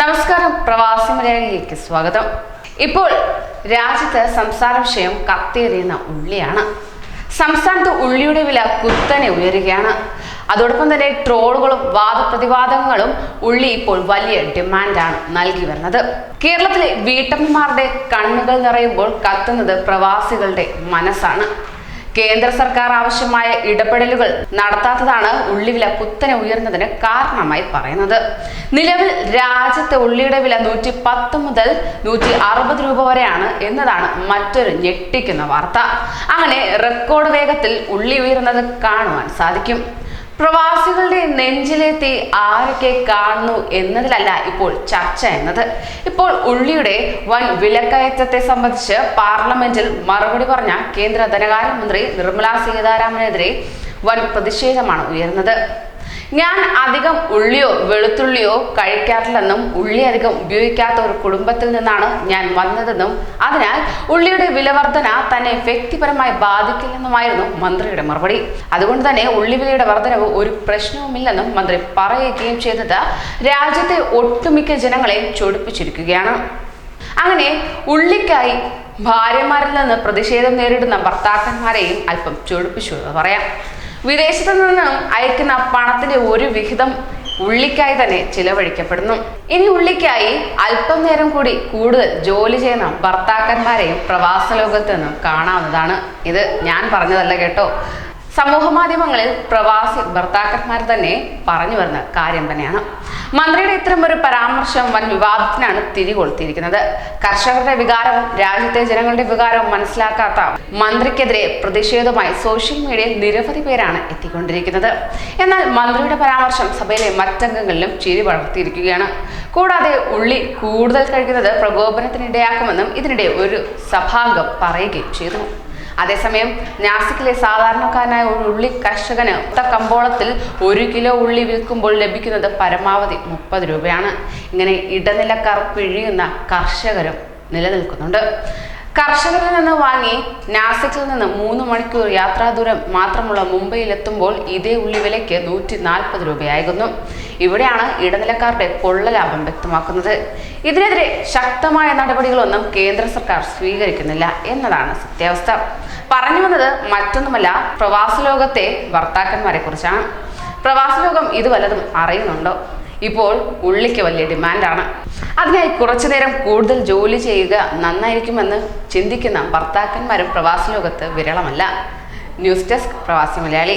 നമസ്കാരം പ്രവാസി മലയാളിയിലേക്ക് സ്വാഗതം. ഇപ്പോൾ രാജ്യത്ത് സംസാര വിഷയം കത്തിയെറിയുന്ന ഉള്ളിയാണ്. സംസ്ഥാനത്ത് ഉള്ളിയുടെ വില കുത്തനെ ഉയരുകയാണ്. അതോടൊപ്പം തന്നെ ട്രോളുകളും വാദപ്രതിവാദങ്ങളും ഉള്ളി ഇപ്പോൾ വലിയ ഡിമാൻഡാണ് നൽകി വരുന്നത്. കേരളത്തിലെ വീട്ടമ്മമാരുടെ കണ്ണുകൾ നിറയുമ്പോൾ കത്തുന്നത് പ്രവാസികളുടെ മനസ്സാണ്. കേന്ദ്ര സർക്കാർ ആവശ്യമായ ഇടപെടലുകൾ നടത്താത്തതാണ് ഉള്ളിവില കുത്തനെ ഉയർന്നതിന് കാരണമായി പറയുന്നത്. നിലവിൽ രാജ്യത്തെ ഉള്ളിയുടെ വില നൂറ്റി പത്ത് മുതൽ നൂറ്റി അറുപത് രൂപ വരെയാണ് എന്നതാണ് മറ്റൊരു ഞെട്ടിക്കുന്ന വാർത്ത. അങ്ങനെ റെക്കോർഡ് വേഗത്തിൽ ഉള്ളി ഉയർന്നത് കാണുവാൻ സാധിക്കും. പ്രവാസികളുടെ നെഞ്ചിലെത്തി ആരൊക്കെ കാണുന്നു എന്നതിലല്ല ഇപ്പോൾ ചർച്ച എന്നത്. ഇപ്പോൾ ഉള്ളിയുടെ വൻ വിലക്കയറ്റത്തെ സംബന്ധിച്ച് പാർലമെന്റിൽ മറുപടി പറഞ്ഞ കേന്ദ്ര ധനകാര്യമന്ത്രി നിർമ്മലാ സീതാരാമനെതിരെ വൻ പ്രതിഷേധമാണ് ഉയർന്നത്. ഞാൻ അധികം ഉള്ളിയോ വെളുത്തുള്ളിയോ കഴിക്കാറില്ലെന്നും ഉള്ളി അധികം ഉപയോഗിക്കാത്ത ഒരു കുടുംബത്തിൽ നിന്നാണ് ഞാൻ വന്നതെന്നും അതിനാൽ ഉള്ളിയുടെ വിലവർധന തന്നെ വ്യക്തിപരമായി ബാധിക്കില്ലെന്നുമായിരുന്നു മന്ത്രിയുടെ മറുപടി. അതുകൊണ്ട് തന്നെ ഉള്ളി വിലയുടെ വർധനവ് ഒരു പ്രശ്നവുമില്ലെന്നും മന്ത്രി പറയുകയും ചെയ്തത് രാജ്യത്തെ ഒട്ടുമിക്ക ജനങ്ങളെ ചൊടിപ്പിച്ചിരിക്കുകയാണ്. അങ്ങനെ ഉള്ളിക്കായി ഭാര്യമാരിൽ നിന്ന് പ്രതിഷേധം നേരിടുന്ന ഭർത്താക്കന്മാരെയും അല്പം ചൊടിപ്പിച്ചു എന്ന് പറയാം. വിദേശത്തു നിന്നും അയക്കുന്ന പണത്തിന്റെ ഒരു വിഹിതം ഉള്ളിക്കായി തന്നെ ചിലവഴിക്കപ്പെടുന്നു. ഇനി ഉള്ളിക്കായി അല്പം നേരം കൂടി കൂടുതൽ ജോലി ചെയ്യുന്ന ഭർത്താക്കന്മാരെയും പ്രവാസ ലോകത്ത് നിന്നും കാണാവുന്നതാണ് ഇത്. ഞാൻ പറഞ്ഞതല്ല കേട്ടോ. സമൂഹ മാധ്യമങ്ങളിൽ പ്രവാസി ഭർത്താക്കന്മാർ തന്നെ പറഞ്ഞു വരുന്ന കാര്യം തന്നെയാണ്. മന്ത്രിയുടെ ഇത്തരം ഒരു പരാമർശം വൻ വിവാദത്തിനാണ് തിരികൊളുത്തിയിരിക്കുന്നത്. കർഷകരുടെ വികാരവും രാജ്യത്തെ ജനങ്ങളുടെ വികാരവും മനസ്സിലാക്കാത്ത മന്ത്രിക്കെതിരെ പ്രതിഷേധവുമായി സോഷ്യൽ മീഡിയയിൽ നിരവധി പേരാണ് എത്തിക്കൊണ്ടിരിക്കുന്നത്. എന്നാൽ മന്ത്രിയുടെ പരാമർശം സഭയിലെ മറ്റംഗങ്ങളിലും ചിരി വളർത്തിയിരിക്കുകയാണ്. കൂടാതെ ഉള്ളി കൂടുതൽ കഴിക്കുന്നത് പ്രകോപനത്തിനിടയാക്കുമെന്നും ഇതിനിടെ ഒരു സഭാംഗം പറയുകയും ചെയ്തു. അതേസമയം നാസിക്കിലെ സാധാരണക്കാരനായ ഒരു ഉള്ളി കർഷകന് ഒത്ത കമ്പോളത്തിൽ ഒരു കിലോ ഉള്ളി വിൽക്കുമ്പോൾ ലഭിക്കുന്നത് പരമാവധി മുപ്പത് രൂപയാണ്. ഇങ്ങനെ ഇടനിലക്കാർ പിഴിയുന്ന കർഷകരും നിലനിൽക്കുന്നുണ്ട്. കർഷകരിൽ നിന്ന് വാങ്ങി നാസിക്കിൽ നിന്ന് മൂന്ന് മണിക്കൂർ യാത്രാദൂരം മാത്രമുള്ള മുംബൈയിലെത്തുമ്പോൾ ഇതേ ഉള്ളി വിലയ്ക്ക് നൂറ്റി നാൽപ്പത് രൂപയായിരുന്നു. ഇവിടെയാണ് ഇടനിലക്കാരുടെ കൊള്ളലാഭം വ്യക്തമാക്കുന്നത്. ഇതിനെതിരെ ശക്തമായ നടപടികളൊന്നും കേന്ദ്ര സർക്കാർ സ്വീകരിക്കുന്നില്ല എന്നതാണ് സത്യാവസ്ഥ. പറഞ്ഞു വന്നത് മറ്റൊന്നുമല്ല പ്രവാസ ലോകത്തെ ഭർത്താക്കന്മാരെ കുറിച്ചാണ് പ്രവാസ ലോകം ഇത് വല്ലതും അറിയുന്നുണ്ടോ? ഇപ്പോൾ ഉള്ളിക്ക് വലിയ ഡിമാൻഡാണ്. അതിനായി കുറച്ചു നേരം കൂടുതൽ ജോലി ചെയ്യുക നന്നായിരിക്കുമെന്ന് ചിന്തിക്കുന്ന ഭർത്താക്കന്മാരും പ്രവാസി ലോകത്ത് വിരളമല്ല. ന്യൂസ് ഡെസ്ക് പ്രവാസി മലയാളി.